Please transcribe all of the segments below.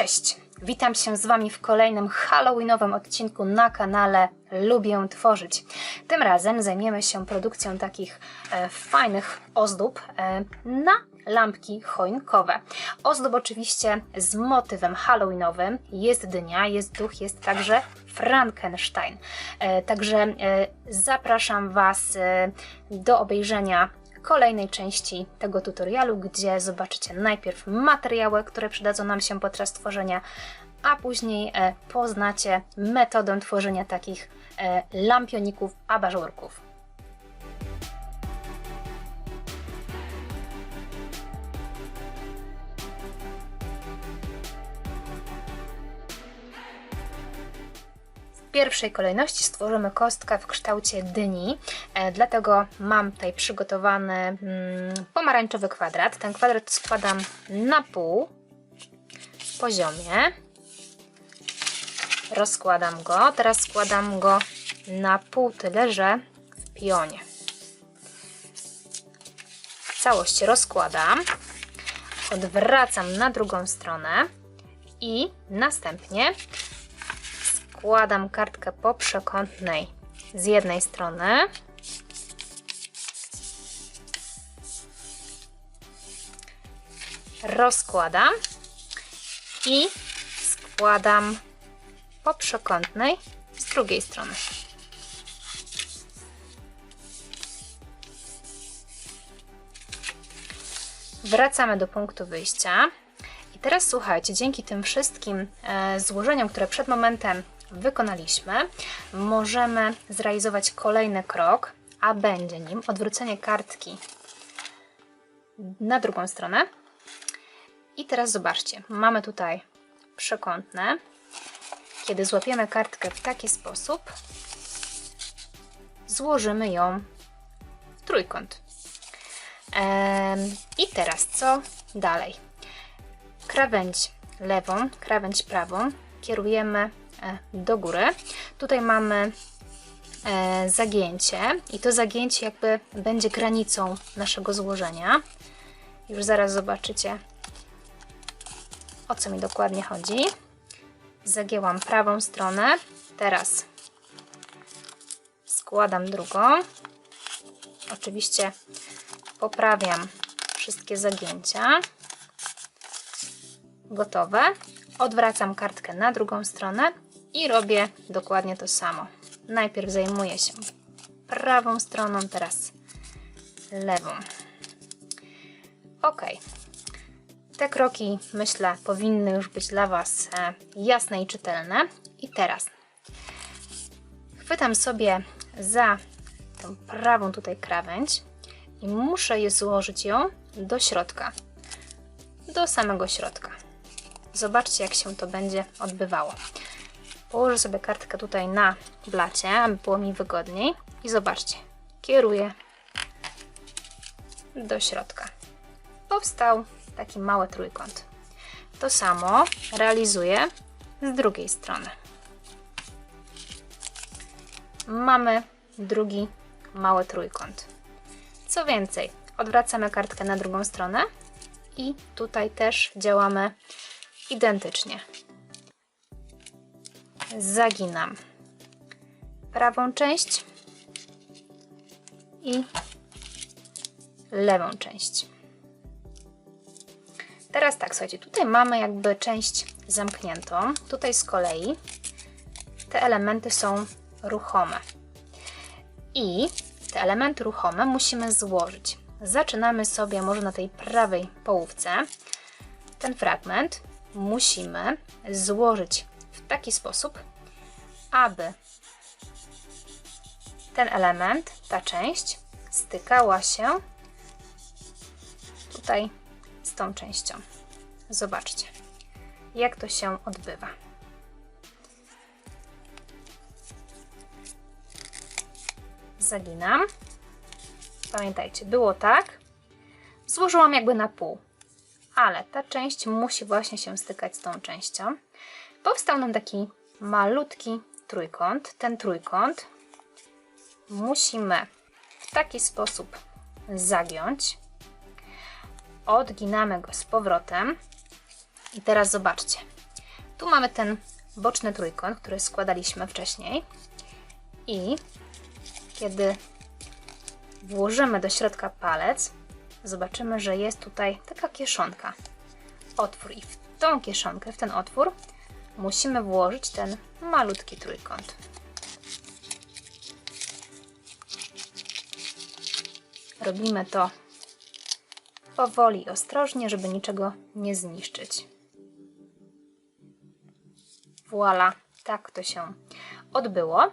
Cześć! Witam się z Wami w kolejnym Halloweenowym odcinku na kanale Lubię Tworzyć. Tym razem zajmiemy się produkcją takich e, fajnych ozdób e, na lampki choinkowe. Ozdób oczywiście z motywem halloweenowym. Jest dynia, jest duch, jest także Frankenstein. E, także e, zapraszam Was e, do obejrzenia kolejnej części tego tutorialu, gdzie zobaczycie najpierw materiały, które przydadzą nam się podczas tworzenia, a później e, poznacie metodę tworzenia takich e, lampioników, abażurków. Pierwszej kolejności stworzymy kostkę w kształcie dyni, e, dlatego mam tutaj przygotowany mm, pomarańczowy kwadrat. Ten kwadrat składam na pół poziomie. Rozkładam go. Teraz składam go na pół tyle, że w pionie. W całości rozkładam. Odwracam na drugą stronę i następnie składam kartkę poprzekątnej z jednej strony. Rozkładam i składam poprzekątnej z drugiej strony. Wracamy do punktu wyjścia. I teraz słuchajcie, dzięki tym wszystkim e, złożeniom, które przed momentem wykonaliśmy, możemy zrealizować kolejny krok, a będzie nim odwrócenie kartki na drugą stronę. I teraz zobaczcie, mamy tutaj przekątne. Kiedy złapiemy kartkę w taki sposób, złożymy ją w trójkąt. I teraz co dalej? Krawędź lewą, krawędź prawą kierujemy do góry. Tutaj mamy e, zagięcie i to zagięcie jakby będzie granicą naszego złożenia. Już zaraz zobaczycie o co mi dokładnie chodzi. Zagięłam prawą stronę, teraz składam drugą. Oczywiście poprawiam wszystkie zagięcia. Gotowe. Odwracam kartkę na drugą stronę i robię dokładnie to samo. Najpierw zajmuję się prawą stroną, teraz lewą. Ok. Te kroki, myślę, powinny już być dla Was e, jasne i czytelne. I teraz chwytam sobie za tą prawą tutaj krawędź i muszę je złożyć ją do środka, do samego środka. Zobaczcie, jak się to będzie odbywało. Położę sobie kartkę tutaj na blacie, aby było mi wygodniej. I zobaczcie, kieruję do środka. Powstał taki mały trójkąt. To samo realizuję z drugiej strony. Mamy drugi mały trójkąt. Co więcej, odwracamy kartkę na drugą stronę i tutaj też działamy identycznie. Zaginam prawą część i lewą część. Teraz tak, słuchajcie, tutaj mamy jakby część zamkniętą. Tutaj z kolei te elementy są ruchome. I te elementy ruchome musimy złożyć. Zaczynamy sobie może na tej prawej połówce ten fragment musimy złożyć w taki sposób, aby ten element, ta część stykała się tutaj z tą częścią. Zobaczcie, jak to się odbywa. Zaginam. Pamiętajcie, było tak. Złożyłam jakby na pół, ale ta część musi właśnie się stykać z tą częścią. Powstał nam taki malutki trójkąt. Ten trójkąt musimy w taki sposób zagiąć. Odginamy go z powrotem. I teraz zobaczcie. Tu mamy ten boczny trójkąt, który składaliśmy wcześniej. I kiedy włożymy do środka palec, zobaczymy, że jest tutaj taka kieszonka. Otwór i w tą kieszonkę, w ten otwór musimy włożyć ten malutki trójkąt. Robimy to powoli ostrożnie, żeby niczego nie zniszczyć. Voila, tak to się odbyło.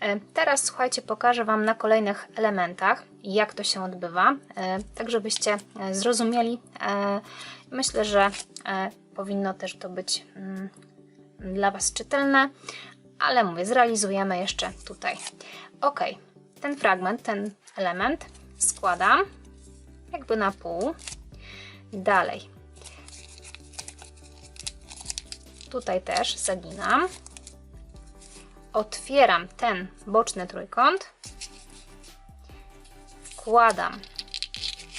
E, Teraz słuchajcie, pokażę Wam na kolejnych elementach, jak to się odbywa, e, tak żebyście zrozumieli. E, Myślę, że powinno też to być mm, dla Was czytelne, ale mówię, zrealizujemy jeszcze tutaj. Ok, ten fragment, ten element składam jakby na pół. Dalej. Tutaj też zaginam. Otwieram ten boczny trójkąt. Wkładam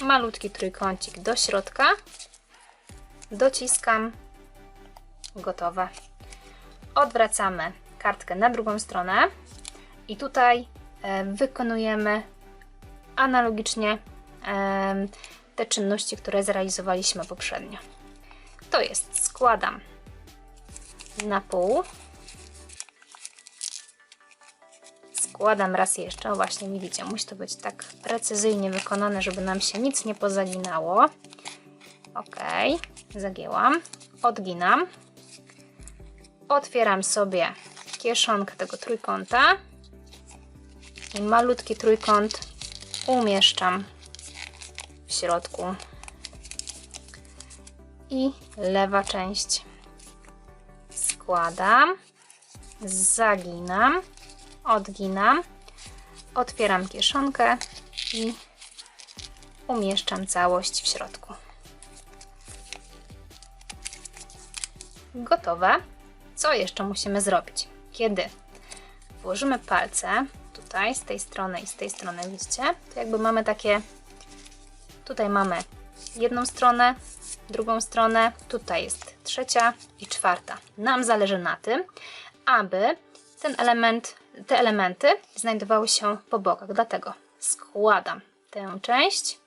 malutki trójkącik do środka. Dociskam. Gotowe. Odwracamy kartkę na drugą stronę i tutaj e, wykonujemy analogicznie em, te czynności, które zrealizowaliśmy poprzednio. To jest składam na pół. Składam raz jeszcze. O właśnie, widzicie, musi to być tak precyzyjnie wykonane, żeby nam się nic nie pozaginało. Ok, zagięłam. Odginam. Otwieram sobie kieszonkę tego trójkąta i malutki trójkąt umieszczam w środku. I lewa część składam, zaginam, odginam, otwieram kieszonkę i umieszczam całość w środku. Gotowe. Co jeszcze musimy zrobić? Kiedy włożymy palce tutaj z tej strony i z tej strony, widzicie, to jakby mamy takie, tutaj mamy jedną stronę, drugą stronę, tutaj jest trzecia i czwarta. Nam zależy na tym, aby ten element, te elementy znajdowały się po bokach, dlatego składam tę część,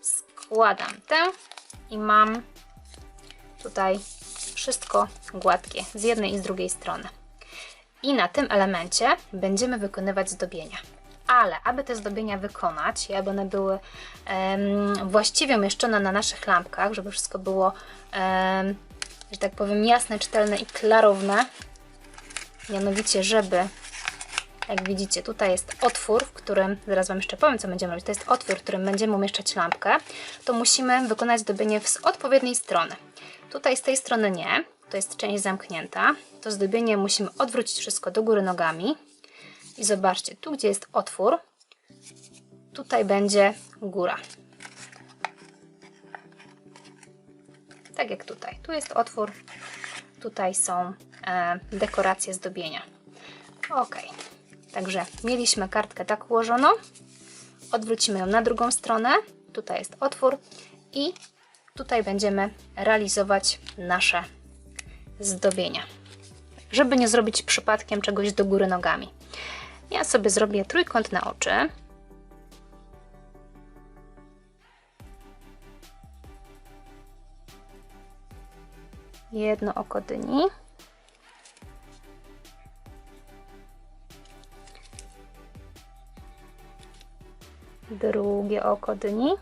składam tę i mam tutaj wszystko gładkie z jednej i z drugiej strony. I na tym elemencie będziemy wykonywać zdobienia. Ale aby te zdobienia wykonać i aby one były em, właściwie umieszczone na naszych lampkach, żeby wszystko było, em, że tak powiem, jasne, czytelne i klarowne, mianowicie, żeby, jak widzicie, tutaj jest otwór, w którym, zaraz Wam jeszcze powiem, co będziemy robić, to jest otwór, w którym będziemy umieszczać lampkę, to musimy wykonać zdobienie z odpowiedniej strony. Tutaj z tej strony nie, to jest część zamknięta. To zdobienie musimy odwrócić wszystko do góry nogami. I zobaczcie, tu gdzie jest otwór, tutaj będzie góra. Tak jak tutaj. Tu jest otwór, tutaj są e, dekoracje zdobienia. Ok, także mieliśmy kartkę tak ułożoną. Odwrócimy ją na drugą stronę. Tutaj jest otwór i tutaj będziemy realizować nasze zdobienia. Żeby nie zrobić przypadkiem czegoś do góry nogami. Ja sobie zrobię trójkąt na oczy. Jedno oko dyni. Drugie oko dyni.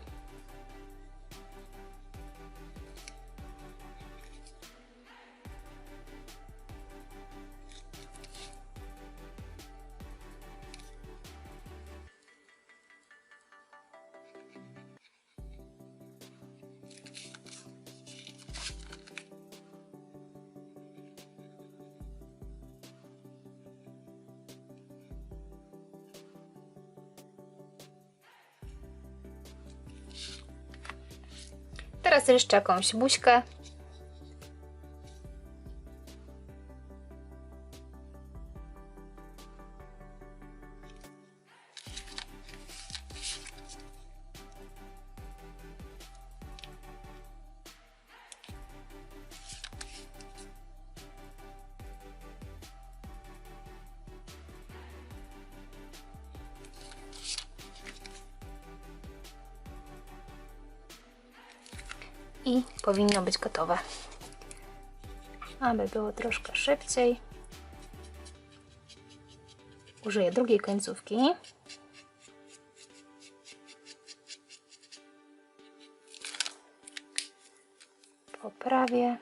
Jeszcze jakąś buźkę. I powinno być gotowe. Aby było troszkę szybciej, użyję drugiej końcówki. Poprawię.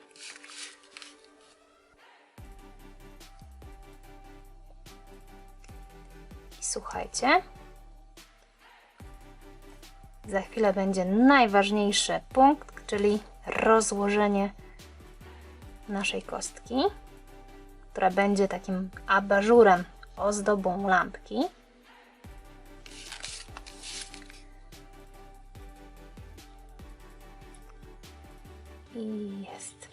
I słuchajcie. Za chwilę będzie najważniejszy punkt, czyli rozłożenie naszej kostki, która będzie takim abażurem, ozdobą lampki. I jest.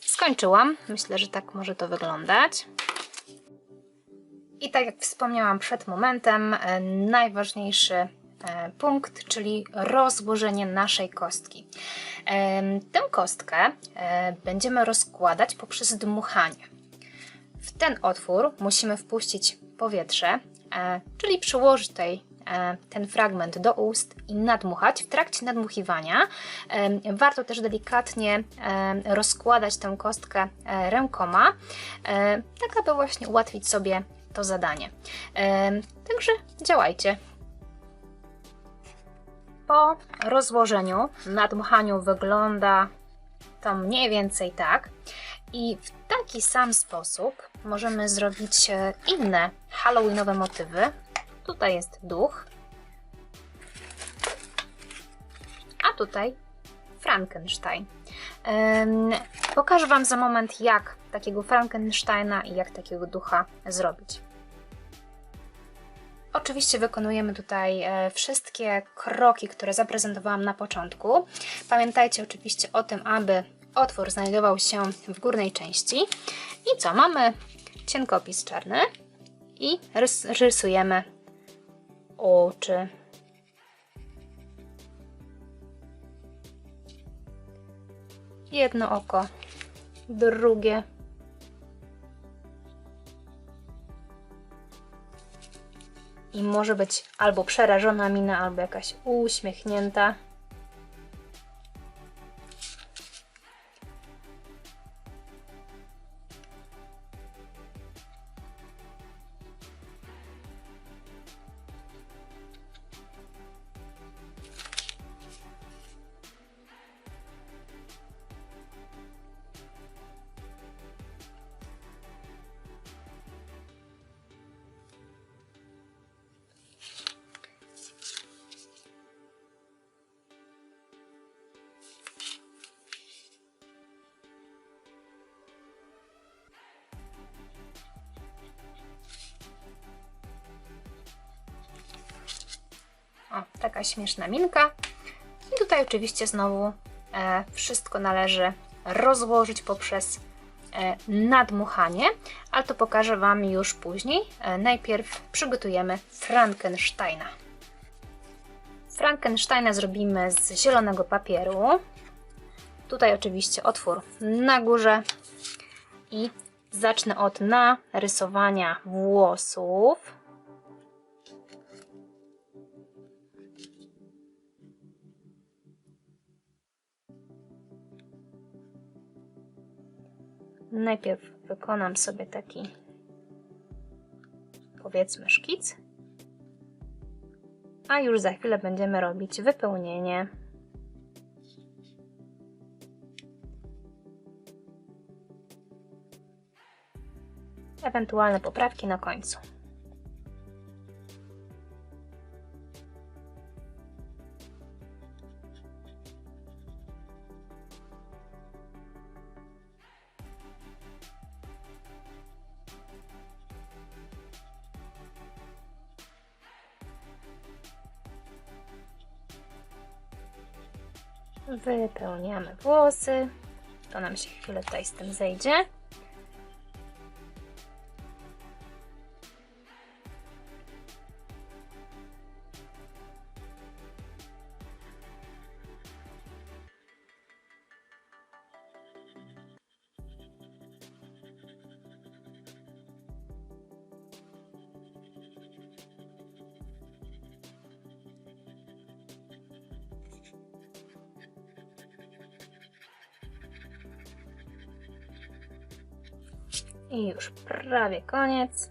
Skończyłam. Myślę, że tak może to wyglądać. I tak jak wspomniałam przed momentem, e, najważniejszy e, punkt, czyli rozłożenie naszej kostki. E, Tę kostkę będziemy rozkładać poprzez dmuchanie. W ten otwór musimy wpuścić powietrze, czyli przyłożyć e, ten fragment do ust i nadmuchać. W trakcie nadmuchiwania warto też delikatnie rozkładać tę kostkę rękoma, tak aby właśnie ułatwić sobie to zadanie. Także działajcie. Po rozłożeniu, nadmuchaniu wygląda to mniej więcej tak. I w taki sam sposób możemy zrobić e, inne halloweenowe motywy. Tutaj jest duch, a tutaj Frankenstein. Pokażę Wam za moment, jak takiego Frankensteina i jak takiego ducha zrobić. Oczywiście wykonujemy tutaj e, wszystkie kroki, które zaprezentowałam na początku. Pamiętajcie oczywiście o tym, aby otwór znajdował się w górnej części. I co? Mamy cienkopis czarny i rys rysujemy oczy. Jedno oko, drugie. I może być albo przerażona mina, albo jakaś uśmiechnięta. Taka śmieszna minka. I tutaj oczywiście znowu e, wszystko należy rozłożyć poprzez e, nadmuchanie, ale to pokażę Wam już później. E, najpierw przygotujemy Frankensteina. Frankensteina zrobimy z zielonego papieru. Tutaj oczywiście otwór na górze i zacznę od narysowania włosów. Najpierw wykonam sobie taki powiedzmy szkic, a już za chwilę będziemy robić wypełnienie. Ewentualne poprawki na końcu. Wypełniamy włosy. To nam się chwilę tutaj z tym zejdzie. Już prawie koniec.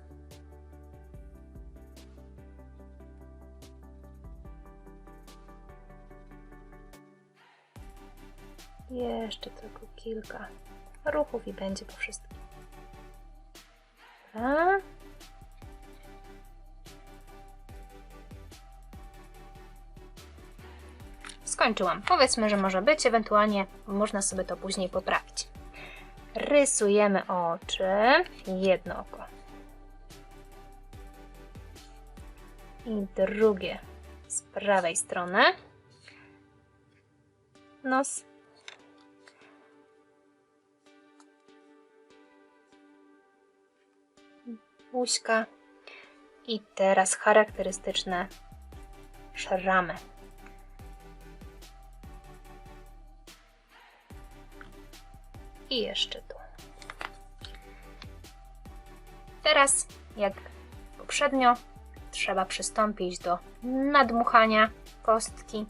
Jeszcze tylko kilka ruchów i będzie po wszystkim. Dobra. Skończyłam. Powiedzmy, że może być, ewentualnie można sobie to później poprawić. Rysujemy oczy, jedno oko. I drugie z prawej strony. Nos. Buźka. I teraz charakterystyczne szramy. I jeszcze tu. Teraz, jak poprzednio, trzeba przystąpić do nadmuchania kostki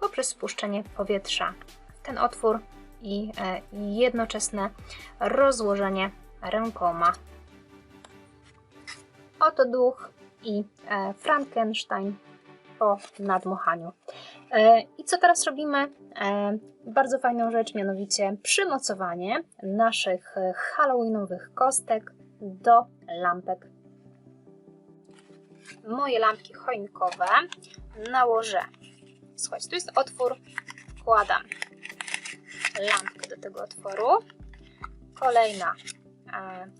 poprzez spuszczenie powietrza w ten otwór i e, jednoczesne rozłożenie rękoma. Oto duch i e, Frankenstein po nadmuchaniu. E, I co teraz robimy? E, bardzo fajną rzecz, mianowicie przymocowanie naszych e, halloweenowych kostek do lampek. Moje lampki choinkowe nałożę. Słuchajcie, tu jest otwór, wkładam lampkę do tego otworu. Kolejna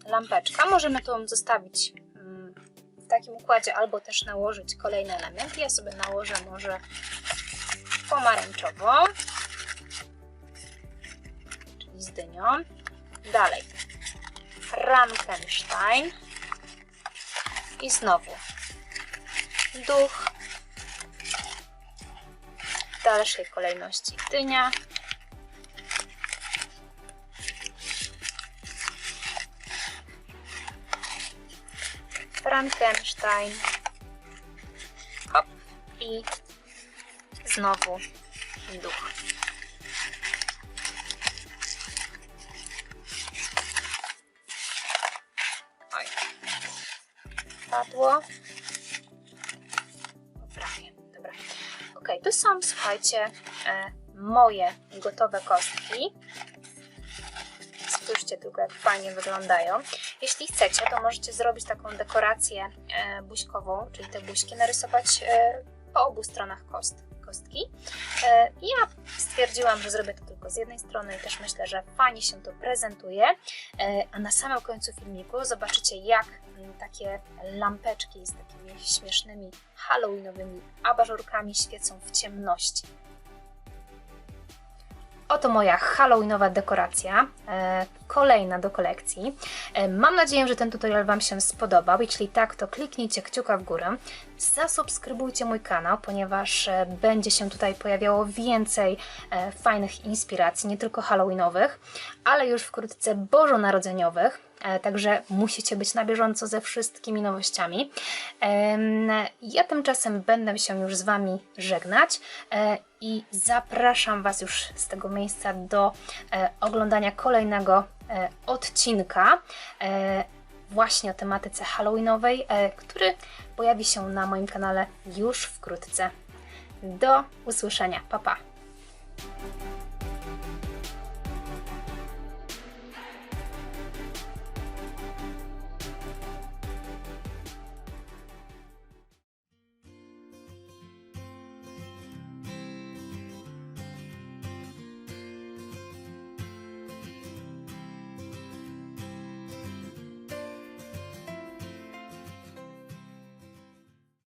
lampeczka. Możemy tu zostawić mm, w takim układzie, albo też nałożyć kolejne elementy. Ja sobie nałożę może pomarańczową, czyli z dynią. Dalej Frankenstein i znowu duch. W dalszej kolejności dynia. Frankenstein. Hop i znowu duch. Oj. Padło. Poprawię. Dobra. Ok, to są, słuchajcie, e, moje gotowe kostki. Spójrzcie tylko, jak fajnie wyglądają. Jeśli chcecie, to możecie zrobić taką dekorację e, buźkową, czyli te buźki narysować e, po obu stronach kost, kostki. E, ja stwierdziłam, że zrobię to tylko z jednej strony i też myślę, że fajnie się to prezentuje. E, a na samym końcu filmiku zobaczycie, jak mm, takie lampeczki z takimi śmiesznymi halloweenowymi abażurkami świecą w ciemności. Oto moja halloweenowa dekoracja, e, kolejna do kolekcji. E, mam nadzieję, że ten tutorial Wam się spodobał. Jeśli tak, to kliknijcie kciuka w górę. Zasubskrybujcie mój kanał, ponieważ e, będzie się tutaj pojawiało więcej fajnych inspiracji, nie tylko halloweenowych, ale już wkrótce bożonarodzeniowych. E, Także musicie być na bieżąco ze wszystkimi nowościami. Ja tymczasem będę się już z Wami żegnać e, i zapraszam Was już z tego miejsca do e, oglądania kolejnego odcinka właśnie o tematyce halloweenowej, który pojawi się na moim kanale już wkrótce. Do usłyszenia. Pa pa!